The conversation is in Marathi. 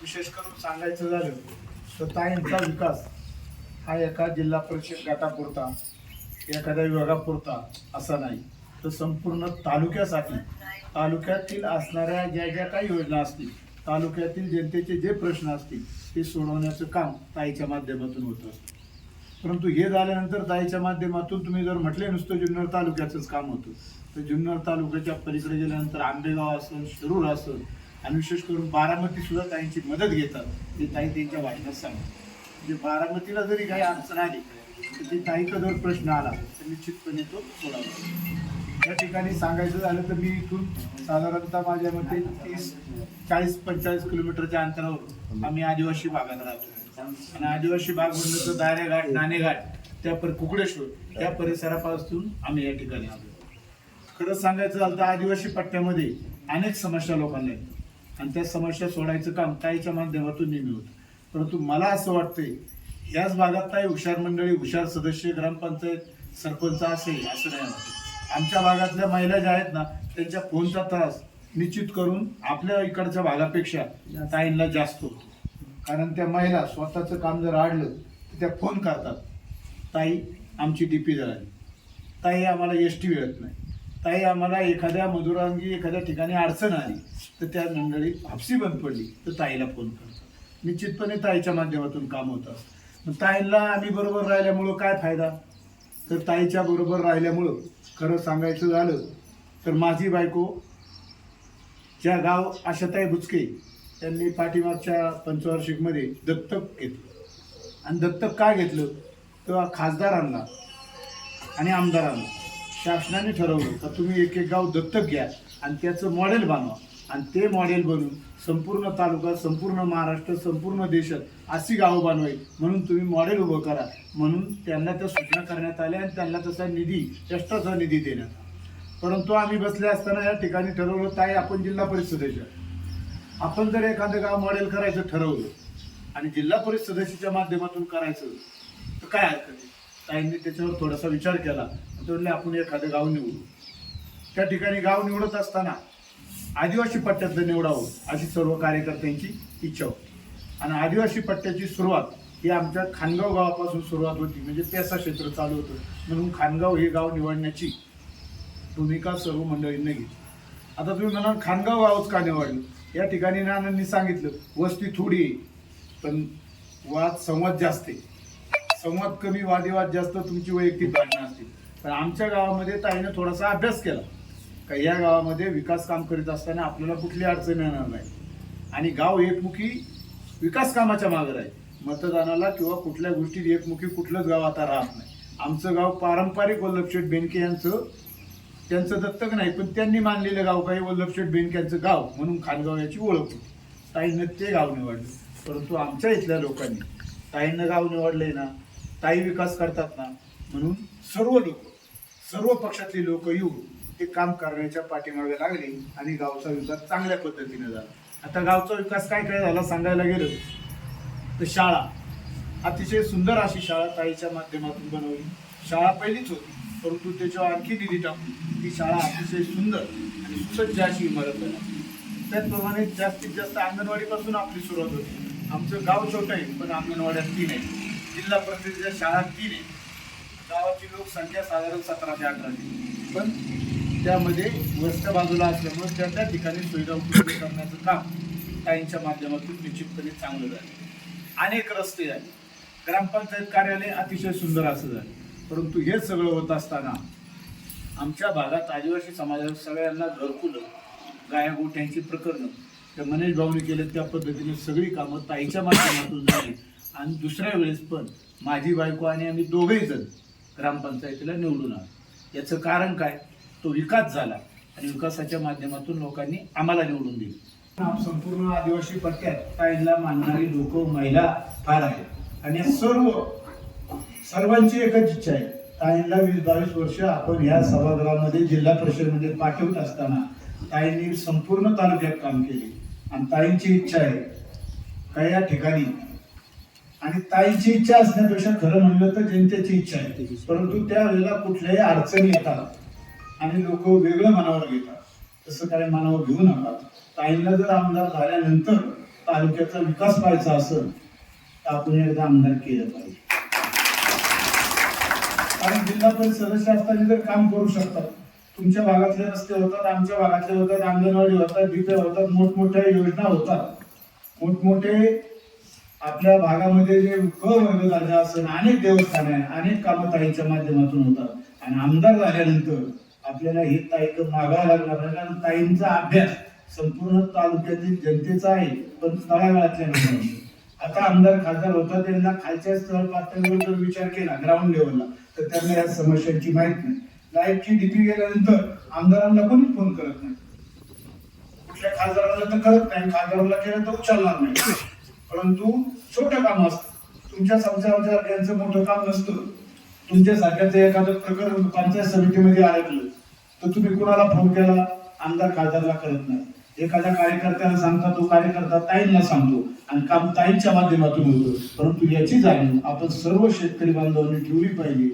विशेष करून सांगायचं झालं तर ताईंचा विकास हा एका जिल्हा परिषद गटापुरता एखाद्या विभागापुरता असा नाही. तर संपूर्ण तालुक्यासाठी तालुक्यातील असणाऱ्या ज्या ज्या काही योजना असतील तालुक्यातील जनतेचे जे प्रश्न असतील ते सोडवण्याचं काम ताईच्या माध्यमातून होत असतं. परंतु हे झाल्यानंतर ताईच्या माध्यमातून तुम्ही जर म्हटले नुसतं जुन्नर तालुक्याचंच काम होतं तर जुन्नर तालुक्याच्या पलीकडे गेल्यानंतर आंबेगाव असेल शिरूर असेल आणि विशेष करून बारामती सुद्धा ताईंची मदत घेतात ते ताई त्यांच्या वाटण्यात सांगतात. म्हणजे बारामतीला जरी काही अडचण आली तर ती ताईचा जर प्रश्न आला तर निश्चितपणे तो सोडावा या ठिकाणी सांगायचं झालं तर मी इथून साधारणतः माझ्या मते तीस चाळीस पंचेचाळीस किलोमीटरच्या अंतरावर आम्ही आदिवासी भागात राहतो. आणि आदिवासी भाग म्हणलं तर दारेघाट नाणेघाट त्या पर कुकडेश्वर त्या परिसरापासून आम्ही या ठिकाणी आलो. खरंच सांगायचं झालं तर आदिवासी पट्ट्यामध्ये अनेक समस्या लोकांना आहेत आणि त्या समस्या सोडायचं काम ताईच्या माध्यमातून नेहमी होतं. परंतु मला असं वाटतंय याच भागात काही हुशार मंडळी हुशार सदस्य ग्रामपंचायत सरपंच असेल असं नाही वाटत आमच्या भागातल्या महिला ज्या आहेत ना त्यांच्या फोनचा त्रास निश्चित करून आपल्या इकडच्या भागापेक्षा ताईंना जास्त होतो. कारण त्या महिला स्वतःचं काम जर आडलं तर त्या फोन करतात. ताई आमची डी पी जळाली ताई आम्हाला एस टी मिळत नाही. ताई आम्हाला एखाद्या मजुरांची एखाद्या ठिकाणी अडचण आली तर त्या मंडळी हापसी बंद पडली तर ताईला फोन करतात. निश्चितपणे ताईच्या माध्यमातून काम होतं. मग ताईला आम्ही बरोबर राहिल्यामुळं काय फायदा? तर ताईच्या बरोबर राहिल्यामुळं खरं सांगायचं झालं तर माझी बायको ज्या गाव आशाताई बुचके त्यांनी पाठीमागच्या पंचवार्षिकमध्ये दत्तक घेतलं. आणि दत्तक काय घेतलं? तर खासदारांना आणि आमदारांना शासनाने ठरवलं का तुम्ही एक एक गाव दत्तक घ्या आणि त्याचं मॉडेल बनवा. आणि ते मॉडेल बनवून संपूर्ण तालुका संपूर्ण महाराष्ट्र संपूर्ण देशात अशी गावं बनवाई म्हणून तुम्ही मॉडेल उभं करा. म्हणून त्यांना त्या सूचना करण्यात आल्या आणि त्यांना तसा निधी एक्स्ट्राचा निधी देण्यात आला. परंतु आम्ही बसले असताना या ठिकाणी ठरवलं ताई आपण जिल्हा परिषद आपण जर एखादं गाव मॉडेल करायचं ठरवलं आणि जिल्हा परिषद सदस्याच्या माध्यमातून करायचं तर काय हरकत आहे? ताईंनी त्याच्यावर थोडासा विचार केला. आणि आपण एखादं गाव निवडू. त्या ठिकाणी गाव निवडत असताना आदिवासी पट्ट्यातलं निवडावं अशी सर्व कार्यकर्त्यांची इच्छा होती. आणि आदिवासी पट्ट्याची सुरुवात ही आमच्या खानगाव गावापासून सुरुवात होती. म्हणजे त्याचा क्षेत्र चालू होतं. म्हणून खानगाव हे गाव निवडण्याची भूमिका सर्व मंडळींनी घेतली. आता तुम्ही म्हणाल खानगाव गावच का निवडलं? या ठिकाणी नानांनी सांगितलं वस्ती थोडी पण वाद संवाद जास्त आहे. संवाद कमी वादिवाद जास्त तुमची वैयक्तिक भांडणं असतील. तर आमच्या गावामध्ये ताईनं थोडासा अभ्यास केला. का या गावामध्ये विकास काम करीत असताना आपल्याला कुठली अडचण येणार नाही. आणि गाव एकमुखी विकास कामाच्या मागे आहे मतदानाला किंवा कुठल्या गोष्टीत एकमुखी कुठलंच गाव आता राहत नाही. आमचं गाव पारंपरिक वल्लभशेठ बेनके यांचं त्यांचं दत्तक नाही पण त्यांनी मानलेलं गाव काही वल्लभशेठ बेनक्यांचं गाव म्हणून खानगाव याची ओळख होती. ताईनं ते गाव निवडलं. परंतु आमच्या इथल्या लोकांनी ताईनं गाव निवडलंय ना ताई विकास करतात ना म्हणून सर्व लोक सर्व पक्षातले लोक येऊन ते काम करण्याच्या पाठीमागे लागले आणि गावचा विकास चांगल्या पद्धतीने झाला. आता गावचा विकास काय काय झाला सांगायला गेलं तर शाळा. अतिशय सुंदर अशी शाळा ताईच्या माध्यमातून बनवली. शाळा पहिलीच होती परंतु त्याच्यावर आणखी निधी टाकून ती शाळा अतिशय सुंदर आणि सुसज्ज अशी इमारत बनवली. त्याचप्रमाणे जास्तीत जास्त अंगणवाडीपासून आपली सुरुवात होती. आमचं गाव छोटं आहे पण अंगणवाड्यात तीन आहे. जिल्हा परिषदेच्या शाळा तीन आहे. गावाची लोकसंख्या साधारण सतरा ते अठरा पण त्यामध्ये वस्त बाजूला असल्यामुळे त्या त्या ठिकाणी सुविधा उपलब्ध करण्याचं काम ताईंच्या माध्यमातून निश्चितपणे चांगलं झालं. अनेक रस्ते झाले ग्रामपंचायत कार्यालय अतिशय सुंदर असं झालं. परंतु हे सगळं होत असताना आमच्या भागात आदिवासी समाजात सगळ्यांना घरकुलं गाया गोठ्यांची प्रकरणं त्या मनेश भाऊने केले त्या पद्धतीने सगळी कामं ताईच्या माध्यमातून झाली. आणि दुसऱ्या वेळेस पण माझी बायको आणि आम्ही दोघेही जण ग्रामपंचायतीला निवडून आलो. याचं कारण काय? तो विकास झाला आणि विकासाच्या माध्यमातून लोकांनी आम्हाला निवडून दिली. संपूर्ण आदिवासी पट्ट्यात ताईला मानणारी लोक महिला फार आहेत. आणि सर्व सर्वांची एकच इच्छा आहे. ताईंना वीस बावीस वर्ष आपण ह्या सभागृहामध्ये जिल्हा परिषदमध्ये पाठवत असताना ताईंनी संपूर्ण तालुक्यात काम केले. आणि ताईंची इच्छा आहे का या ठिकाणी आणि ताईची इच्छा असण्यापेक्षा खरं म्हणलं तर जनतेची इच्छा आहे. परंतु त्यावेळेला कुठल्याही अडचणी येतात आणि लोक वेगळं मनावर घेतात. तसं काही मनावर घेऊ नका. ताईंना जर आमदार झाल्यानंतर तालुक्याचा विकास पाहायचा असेल तर आपण एकदा आमदार केलं पाहिजे. आणि जिल्हा परिषद सदस्य असताना जर काम करू शकतात तुमच्या भागातले रस्ते होतात आमच्या भागातले होतात अंगणवाडी होतात डिपे होतात मोठमोठ्या योजना होतात. मोठमोठे आपल्या भागामध्ये जे क वर्ग अनेक देवस्थान आहे अनेक कामं ताईच्या माध्यमातून होतात. आणि आमदार झाल्यानंतर आपल्याला हे ताई मागावं लागणार कारण ताईंचा अभ्यास संपूर्ण तालुक्यातील जनतेचा आहे पण तळागाळातल्या आता आमदार खासदार होता त्यांना खालच्या स्थळ पातळीवर जर विचार केला ग्राउंड लेवलला तर त्यांना या समस्यांची माहीत नाही. लाईफची डीपी गेल्यानंतर आमदारांना कोणी फोन करत नाही. कुठल्या खासदारांना तर करत नाही खासदारांना केलं तर उचलणार नाही. परंतु छोटं काम असतं. तुमच्या संसाराचं मोठं काम नसतं. तुमच्यासारख्याचं एखादं प्रकरण पंचायत समितीमध्ये अडकलं तर तुम्ही कुणाला फोन केला? आमदार खासदारला करत नाही. एखाद्या कार्यकर्त्याला सांगता तो कार्यकर्ता ताईंना सांगतो आणि काम ताईंच्या माध्यमातून होतं. परंतु याची जाणीव आपण सर्व शेतकरी बांधवांनी ठेवली पाहिजे.